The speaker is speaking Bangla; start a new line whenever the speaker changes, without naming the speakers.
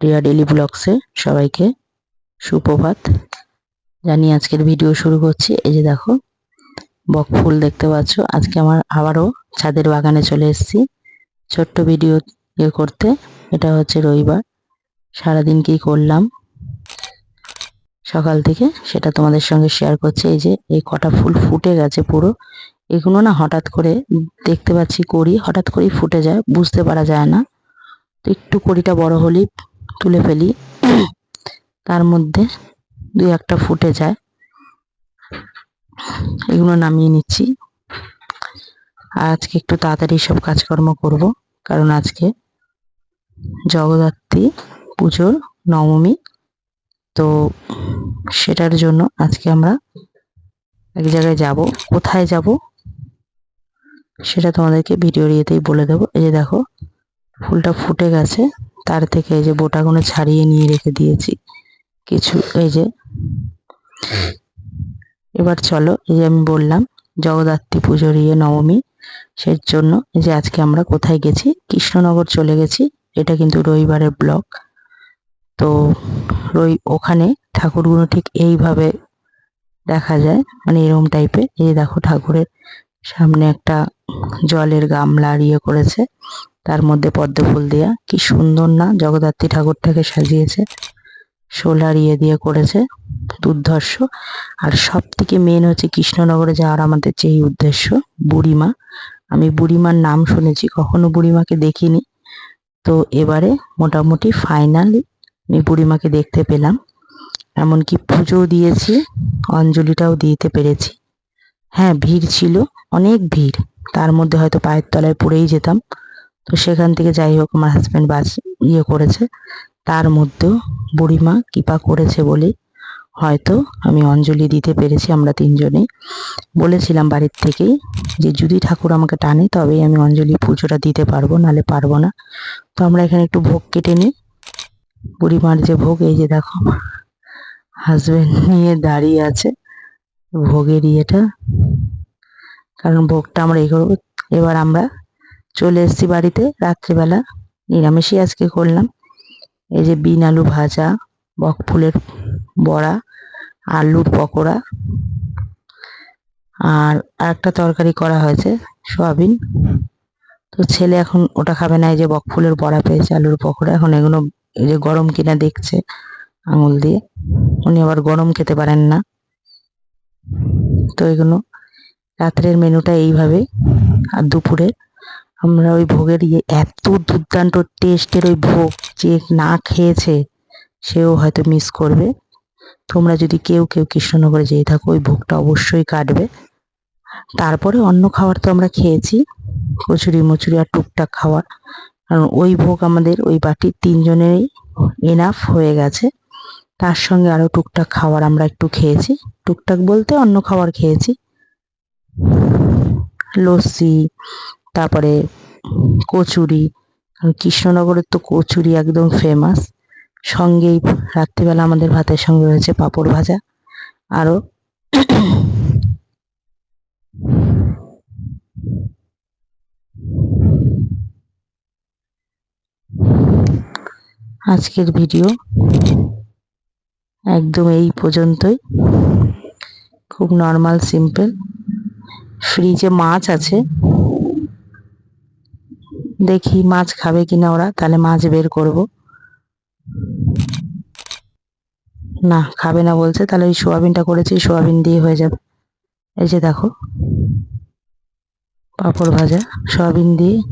রিয়া ডেলি ব্লগসে সবাইকে সুপ্রভাত। জানি আজকের ভিডিও শুরু করছি। এই যে দেখো, বক ফুল দেখতে পাচ্ছ। আজকে আমার আবারও ছাদের বাগানে চলে এসেছি। ছোট্ট ভিডিও ইয়ে করতে। এটা হচ্ছে রবিবার। সারাদিন কি করলাম? সকাল থেকে সেটা তোমাদের সঙ্গে শেয়ার করছি। এই যে এই কটা ফুল ফুটে গেছে পুরো। এগুলো না হঠাৎ করে দেখতে পাচ্ছি করি। হঠাৎ করেই ফুটে যায়, বুঝতে পারা যায় না। তো একটু কড়িটা বড় হলেই তুলে ফেলি। তার মধ্যে দুই একটা ফুটে যায়। এগুলো নামিয়ে নিচ্ছি। আর আজকে একটু তাড়াতাড়ি সব কাজকর্ম করব, কারণ আজকে জগদ্ধাত্রী পুজোর নবমী। তো সেটার জন্য আজকে আমরা এক জায়গায় যাব। কোথায় যাব সেটা তোমাদেরকে ভিডিও ইয়েতেই বলে দেবো। এই যে দেখো, ফুলটা ফুটে গেছে। তার থেকে এই যে বোটাগুলো ছাড়িয়ে নিয়ে রেখে দিয়েছি। কিছু, এই যে। এবার চলো, এই যে আমি বললাম, জগদ্ধাত্রী পুজোর ইয়ে নবমী সেই জন্য যে আজকে আমরা কোথায় গেছি, কৃষ্ণনগর চলে গেছি, এটা কিন্তু রবিবারের ব্লক তো রই ওখানে ঠাকুরগুলো ঠিক এইভাবে দেখা যায় মানে এরকম টাইপের। এই দেখো ঠাকুরের সামনে একটা জলের গামলা ইয়ে করেছে। তার মধ্যে পদ্ম ফুল দেওয়া কি সুন্দর না জগদ্ধাত্রী ঠাকুরটাকে সাজিয়েছে, সোলার ইয়ে দিয়ে করেছে, দুর্ধর্ষ। আর সব থেকে মেন হচ্ছে কৃষ্ণনগরে যাওয়ার আমাদের যেই উদ্দেশ্য, বুড়িমা। আমি বুড়িমার নাম শুনেছি, কখনো বুড়িমাকে দেখিনি। তো এবারে মোটামুটি ফাইনালি আমি বুড়িমাকে দেখতে পেলাম। এমনকি পুজোও দিয়েছি, অঞ্জলিটাও দিতে পেরেছি। হ্যাঁ ভিড় ছিল, অনেক ভিড়। তার মধ্যে হয়তো পায়ের তলায় পড়েই যেতাম। তো সেখান থেকে যাই হোক, আমার হাজব্যান্ড বাস ইয়ে করেছে। তার মধ্যেও বুড়িমা কৃপা করেছে বলে হয়তো আমি অঞ্জলি দিতে পেরেছি আমরা তিনজনেই। বলেছিলাম বাড়ির থেকেই যে, যদি ঠাকুর আমাকে টানে, তবেই আমি অঞ্জলি পুজোটা দিতে পারব নালে পারব না। তো আমরা এখানে একটু ভোগ কেটে নিই। বুড়িমার যে ভোগ, এই যে দেখো হাজব্যান্ড নিয়ে দাঁড়িয়ে আছে ভোগের ইয়েটা। কারণ ভোগটা আমরা এই করব এবার আমরা চলে এসেছি বাড়িতে রাত্রিবেলা। নিরামিষই আজকে করলাম। এই যে বিন আলু ভাজা, বক ফুলের বড়া, আলুর পকোড়া আর একটা তরকারি করা হয়েছে, সয়াবিন। তো ছেলে এখন ওটা খাবে না, এই যে বক ফুলের বড়া পেয়েছে, আলুর পকোড়া। এখন এগুলো এই যে গরম কিনা দেখছে আঙুল দিয়ে। উনি আবার গরম খেতে পারেন না। তো এগুলো রাত্রের মেনুটা এইভাবে। আর দুপুরে আমরা ওই ভোগের ইয়ে এত দুর্দান্ত টেস্টের ওই ভোগ যে না খেয়েছে, সেও হয়তো মিস করবে। তোমরা যদি কেউ কেউ কৃষ্ণনগরে যেয়ে থাকো, ওই ভোগটা অবশ্যই কাটবে। তারপরে অন্য খাবার তো আমরা খেয়েছি, কচুরি মুচুরি আর টুকটাক খাবার কারণ ওই ভোগ আমাদের ওই বাটির তিনজনেরই এনাফ হয়ে গেছে। তার সঙ্গে আরও টুকটাক খাবার আমরা একটু খেয়েছি। টুকটাক বলতে অন্য খাবার খেয়েছি। লস্যি তারপরে কচুরি কৃষ্ণনগরের তো কচুরি একদম ফেমাস সঙ্গেই রাত্রিবেলা আমাদের ভাতের সঙ্গে রয়েছে পাঁপড় ভাজা। আরও আজকের ভিডিও একদম এই পর্যন্তই। খুব নর্মাল সিম্পল ফ্রিজে মাছ আছে। দেখি মাছ খাবে কিনা ওরা, তাহলে মাছ বের করব। না, খাবে না বলছে, তাহলে ওই সোয়াবিনটা করেছি, সোয়াবিন দিয়ে হয়ে যাবে। এই যে দেখো, পাঁপড় ভাজা, সোয়াবিন দিয়ে